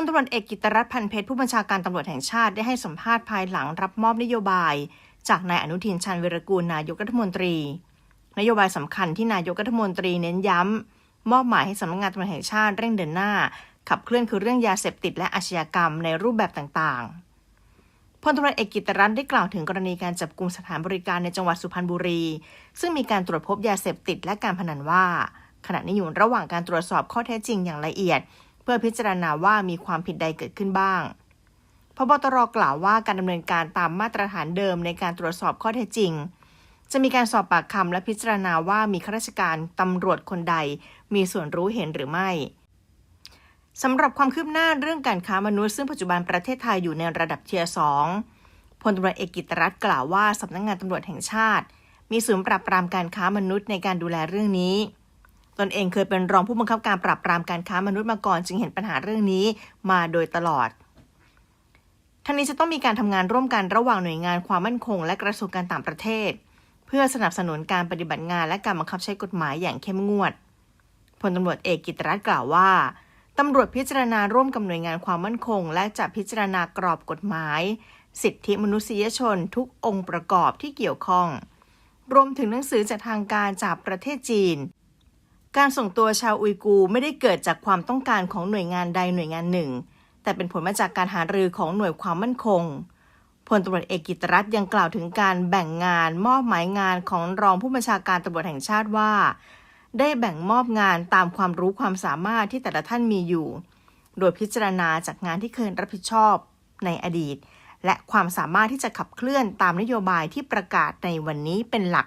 ลตำรวจเอกกิตรัตน์พันเพชรผู้บัญชาการตำรวจแห่งชาติได้ให้สัมภาษณ์ภายหลังรับมอบนโยบาย จากนายอนุทินชาญวิรกูลนายกรัฐมนตรี นโยบายสำคัญที่นายกรัฐมนตรีเน้นย้ำมอบหมายให้สำนักงานตำรวจแห่งชาติเร่งเดินหน้า ขับเคลื่อนคือเรื่องยาเสพติดและอาชญากรรมในรูปแบบต่างๆพลตำรวจเอกกิตรัตน์ได้กล่าวถึงกรณีการจับกลุ่มสถานบริการในจังหวัดสุพรรณบุรี ซึ่งมีการตรวจพบยาเสพติดและการพนันว่า ขณะนี้อยู่ระหว่างการตรวจสอบข้อเท็จจริงอย่างละเอียด เพื่อพิจารณาว่ามีความผิดใดเกิดขึ้นบ้างพบตรกล่าวว่าการดำเนินการตามมาตรฐานเดิมในการตรวจสอบข้อเท็จจริง จะมีการสอบปากคำและพิจารณาว่ามีข้าราชการตำรวจคนใด มีส่วนรู้เห็นหรือไม่สำหรับความคืบหน้าเรื่องการค้ามนุษย์ซึ่งปัจจุบันประเทศไทยอยู่ในระดับเทียร์สองพลตำรวจเอกกิตรัตน์กล่าวว่าสำนักงงานตำรวจแห่งชาติ มีศูนย์ปราบปรามการค้ามนุษย์ในการดูแลเรื่องนี้ ตนเองเคยเป็นรองผู้บังคับการปราบปรามการค้ามนุษย์มาก่อน จึงเห็นปัญหาเรื่องนี้มาโดยตลอดทั้งนี้จะต้องมีการทำงานร่วมกันระหว่างหน่วยงานความมั่นคง และกระทรวงการต่างประเทศ เพื่อสนับสนุนการปฏิบัติงานและการบังคับใช้กฎหมายอย่างเข้มงวดพลตำรวจเอกกิตรัตน์กล่าวว่าตำรวจพิจารณาร่วมกับหน่วยงานความมั่นคง และจะพิจารณากรอบกฎหมาย สิทธิมนุษยชนทุกองค์ประกอบที่เกี่ยวข้อง รวมถึงหนังสือจากทางการจากประเทศจีน การส่งตัวชาวอุยกูร์ไม่ได้เกิดจากความต้องการของหน่วยงานใดหน่วยงานหนึ่ง แต่เป็นผลมาจากการหารือของหน่วยความมั่นคงพลตำรวจเอกกิตรัตยังกล่าวถึงการแบ่งงานมอบหมายงานของรองผู้บัญชาการตำรวจแห่งชาติว่า ได้แบ่งมอบงานตามความรู้ความสามารถที่แต่ละท่านมีอยู่ โดยพิจารณาจากงานที่เคยรับผิดชอบในอดีต และความสามารถที่จะขับเคลื่อนตามนโยบายที่ประกาศในวันนี้เป็นหลัก